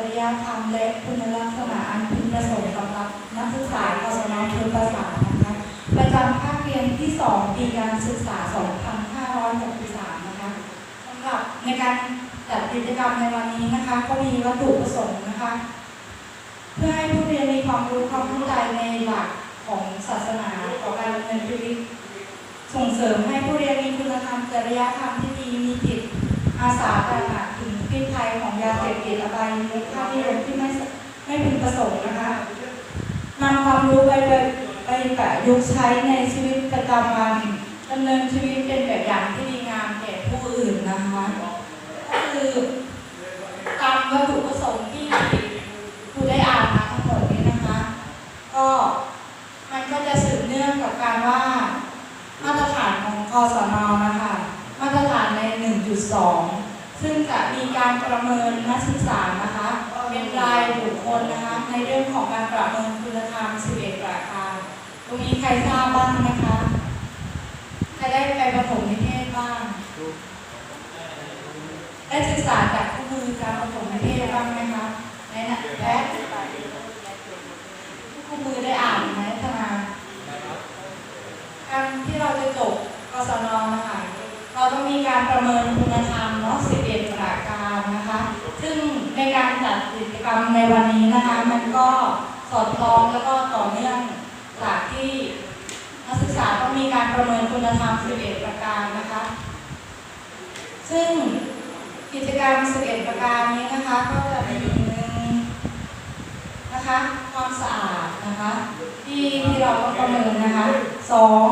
จริยธรรมและคุณลักษณะอันพึงประสงค์สำหรับนักศึกษากศนทุนประสานนะคะประจำภาคเรียนที่ 2 ปีการศึกษา 2563 นะคะสำหรับในการจัดกิจกรรมในวันนี้นะคะ ก็มีวัตถุประสงค์นะคะ เพื่อให้ผู้เรียนมีความรู้ความเข้าใจในหลักของศาสนาต่อการดำเนินชีวิตส่งเสริมให้ผู้เรียนมีคุณธรรมจริยธรรมที่ดีมีจิตอาสาตระหนักถึง พิษภัยของยาเสพติดอบายมุขค่านิยมที่ไม่ไม่พึงประสงค์นะคะนำความรู้ไปไปไปประยุกต์ใช้ในชีวิตประจำวันดำเนินชีวิตเป็นแบบอย่างที่ดีงามแก่ผู้อื่นนะคะก็คือตามวัตถุประสงค์รูได้อ่านมาทั้งหมดนี้นะคะ ก็มันก็จะสืบเนื่องกับการว่า มาตรฐานของกศนนะคะ มาตรฐานใน 1.2 ซึ่งจะมีการประเมินนักศึกษานะคะ เป็นรายบุคคลนะคะ ในเรื่องของการประเมินคุณธรรม11ประการตรงนี้ใครทราบบ้างนะคะ ใครได้ไปประถมนิเทศบ้าง ได้ศึกษาจากคู่มือการประถมนิเทศบ้างไหมคะในนะแพทคู่มือได้อ่านไหมธนาการที่เราจะจบกศนนะคะเราต้องมีการประเมินณธรรมเนาะ11 ประการนะคะ ซึ่งในการจัดกิจกรรม ในวันนี้นะคะมันก็สอดคล้องแล้วก็ต่อเนื่องจากที่นักศึกษาต้องมีการประเมินคุณธรรม 11 ประการนะคะ ซึ่งกิจกรรม 11 ประการนี้นะคะก็จะมีหนึ่งนะคะความสะอาดนะคะที่ที่เราต้องประเมินนะคะสอง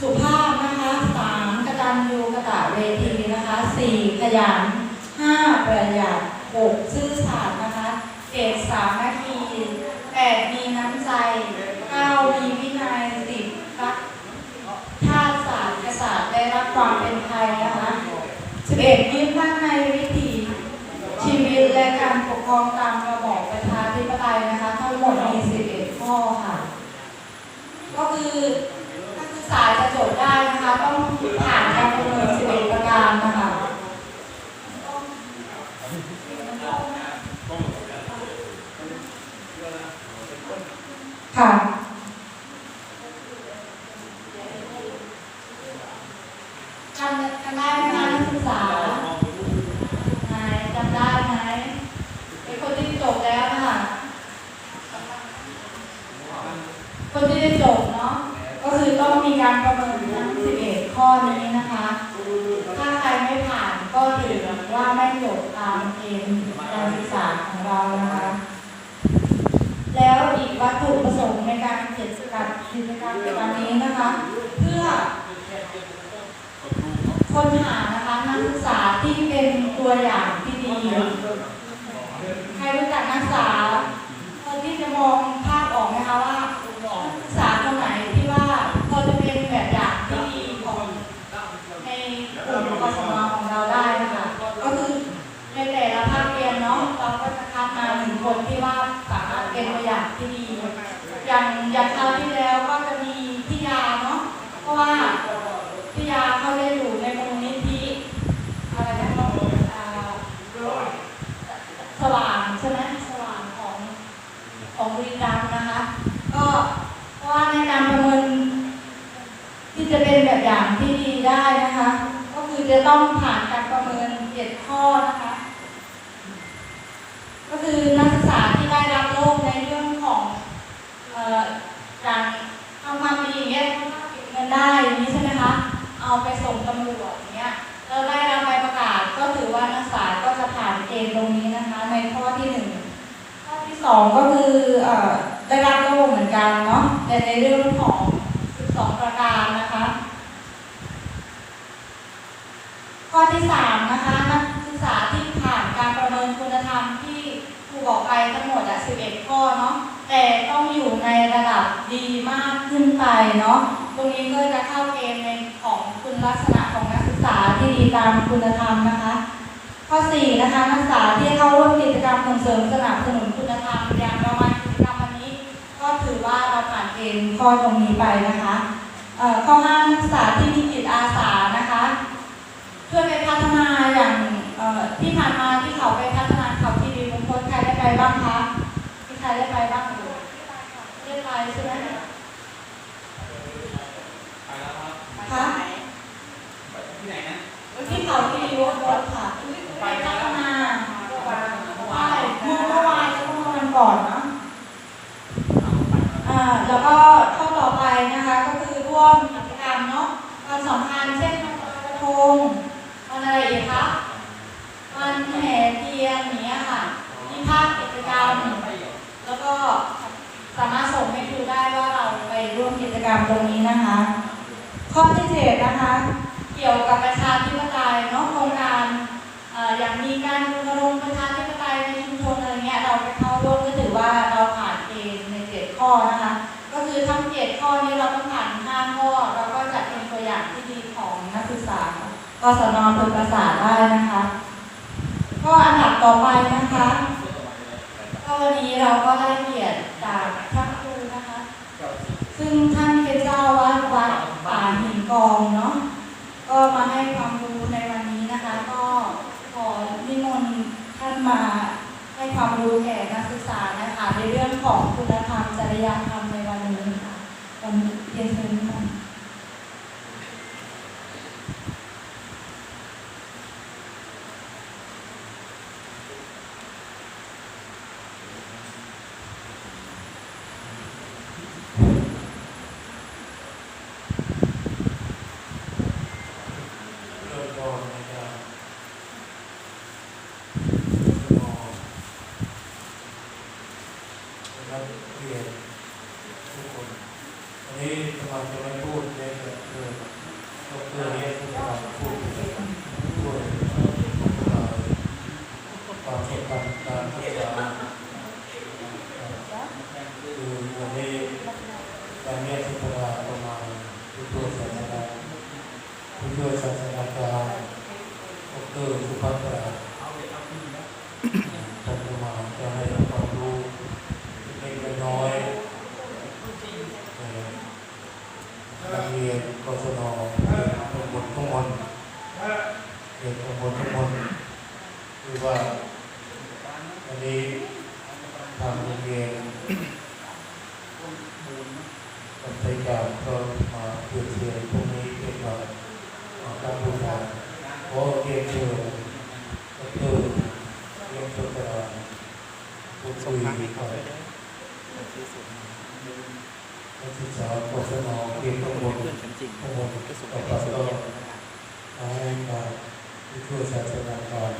สุภาพนะคะสามกตัญญูกตเวทีนะคะสี่ขยันห้าประหยัดหกซื่อสัตย์นะคะเจ็ดสามัคคีแปดมีน้ำใจเก้ามีวินัยสิบรักชาติศาสตร์กษัตริย์ได้รับความเป็นไทยนะคะสิบเอ็ดยึดมั่นในวิถี ชีวิตและกา รปกองตามระบอบประชาธิปไตยนะคะ ทั้งหมดมี11ข้อค่ะ ก็คือนักศึกษาจะจบได้นะคะ ต้องผ่านการประเมิน11ประการนะคะค่ะจำกันได้ไหมคะนักศึกษา ไหนจำได้ไหมเป็นคนที่จบแล้วนะคะคนที่ได้จบเนาะก็ คือต้องมีการประเมินทั้ง11 ข้อนี้นะคะ ถ้าใครไม่ผ่านก็ถือว่าไม่จบตามเกณฑ์การศึกษาของเรานะคะ แล้วอีกวัตถุประสงค์ในการกิจกรรมกิจกรรมในวันนี้นะคะ เพื่อค้นหานะคะนักศึกษาที่เป็นตัวอย่างที่ดี ใครรู้จักนักศึกษาคนที่จะมองภาพออกไหมคะว่านักศึกษาคนไหนที่ว่าพอจะเป็นแบบอย่างที่ดีของใน กลุ่มกศนของเราได้นะคะก็คือในแต่ละภาคเรียนเนาะเราก็จะคัดมาหนึ่งคนที่ว่าสามารถเป็นตัวอย่างที่ดี อย่างอย่างคราวที่แล้วก็จะมีพี่ยาเนาะเพราะว่า พี่ยาเขาได้อยู่ในมูลนิธิอะไรนะอ่าสว่างใช่ไหมสว่างของของบุรีรัมย์นะคะ ก็เพราะว่าในการประเมิน ที่จะเป็นแบบอย่างที่ดีได้นะคะ ก็คือจะต้องผ่านการประเมินเจ็ดข้อนะคะ ก็ คือนักศึกษาที่ได้รับโลกในเรื่องของอการทำความดีอย่างเงี้ยเก็บเงินได้อย่างนี้ใช่ไหมคะ เอาไปส่งตำรวจอย่างเงี้ยเราได้รับใบประกาศก็ถือว่านักศึกษาก็จะผ่านเกณฑ์ตรงนี้นะคะในข้อที่หนึ่งข้อที่สองก็คือเอ่อได้รับโล่เหมือนกันเนาะแต่ในเรื่องของ12ประการนะคะ ข้อที่สามนะคะนักศึกษาที่ผ่านการประเมินคุณธรรมที่ครู บอกไปทั้งหมดอะ11 ข้อเนาะแต่ต้องอยู่ในระดับดีมากขึ้นไปเนาะตรงนี้ก็จะเข้าเกณฑ์ในของคุณลักษณะของนักศึกษาที่ดีตามคุณธรรมนะคะ ข้อ 4 นะคะนักศึกษาที่เข้าร่วมกิจกรรมส่งเสริมสนับสนุนคุณธรรมอย่างเรามากิจกรรมวันนี้ ก็ถือว่าเราผ่านเกณฑ์ข้อตรงนี้ไปนะคะเอ่อข้อห้านักศึกษาที่มีจิตอาสา ได้ไปบ้างไม่ไปใช่ไหมไปแล้วครับคะไปที่ไหนนะที่เขาที่รถรถค่ะไปพัฒนาใช่เมื่อเมื่อวานเมื่อวันก่อนเนาะอ่าแล้วก็ข้อต่อไปนะคะก็คือร่วมกิจกรรมเนาะวันสำคัญเช่นวันลอยกระทงวันอะไรอีกคะวันแห่เทียนอย่างเนี้ยค่ะมีภาพกิจกรรม แล้วก็ สามารถส่งให้ครูได้ว่าเราไปร่วมกิจกรรมตรงนี้นะคะ ข้อที่เจ็ดนะคะ เกี่ยวกับประชาธิปไตยเนาะโครงการอย่างมีการรณรงค์ประชาธิปไตยในชุมชนอะไรเงี้ยเราไปเข้าร่วมก็ถือว่าเราผ่านเกณฑ์ในเจ็ดข้อนะคะ ก็คือทั้งเจ็ดข้อนี้เราต้องผ่านห้าข้อแล้วก็จัดเป็นตัวอย่างที่ดีของนักศึกษากศนเพิภาษาได้นะคะข้ออันดับต่อไปนะคะก็วันนี้เราก็ได้เกียรติจากพระครูนะคะ ซึ่ งท่านเป็นเจ้าวัดวัดป่าหินกองเนาะก็มาให้ความรู้ในวันนี้นะคะ ก็ขอนิมนต์ท่านมาให้ความรู้แก่นักศึกษานะคะในเรื่องของคุณธรรมจริยธรรมในวันนี้ค่ะวันนี้เรียนเชิญท่าน เริ่มต้นในการมองนะครับเรียนทุกคนอันนี้กำลังจะไม่พูดในแบบเรื่องก็ เพื่อเรียนทุกคนพูดด้วยความสำคัญการศึกษาคือวันนี้การเรียนสุภาประมาณทุกตัวศาสนา ผู้ช่วยศาสตราจารย์ดรสุภัตราท่านจะมาจะให้ความรู้เล็กๆน้อยๆเอ่อนักเรียนกศนเรียนทั้งหมดทั้งมวลเรียนทั้งหมดทั้งมวลคือว่าอันนี้ทางโรงเรียนกับใจกลางก็มาเปรียบเทียบพวกนี้เรียกว่า การบูชาขอเรียนเชิญก็คือเรียนสุตราพู ดคุยกับนักศึกษากศนองเรียนข้างบนข้างบนต่อไปก็ให้การผู้ช่วยศาสตราจารย์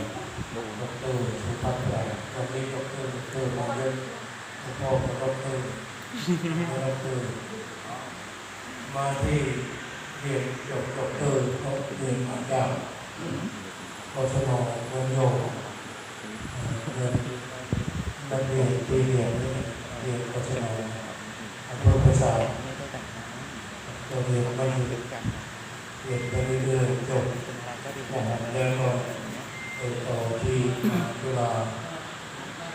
ดรสุภัทราวันนี้ดรดรมองเล่นพ่อกับดรดรมาที่เรียนจบดรก็เรียนมาจากกศนเมืองโยเรียน นักเรียนปีเรียนเรียนกศนอำเภอภาษาก็เรียนไม่หยุดเรียนไปเรื่อยๆจบแล้วก็ไปต่อที่มหาจุฬา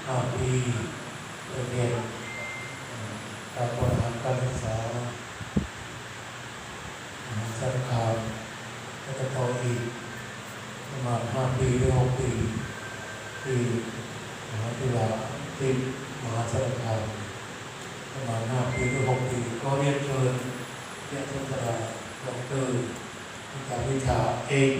ห้าปีเรียนการบริหารการศึกษาสารคามก็จะต่ออีกประมาณห้าปีหรือหกปีที่มหาจุฬา ที่มหาสารคามประมาณห้าปีหรือหกปีก็เรียนเชิญเรียนทุนตราดอกเตอร์วิชาวิชาเอก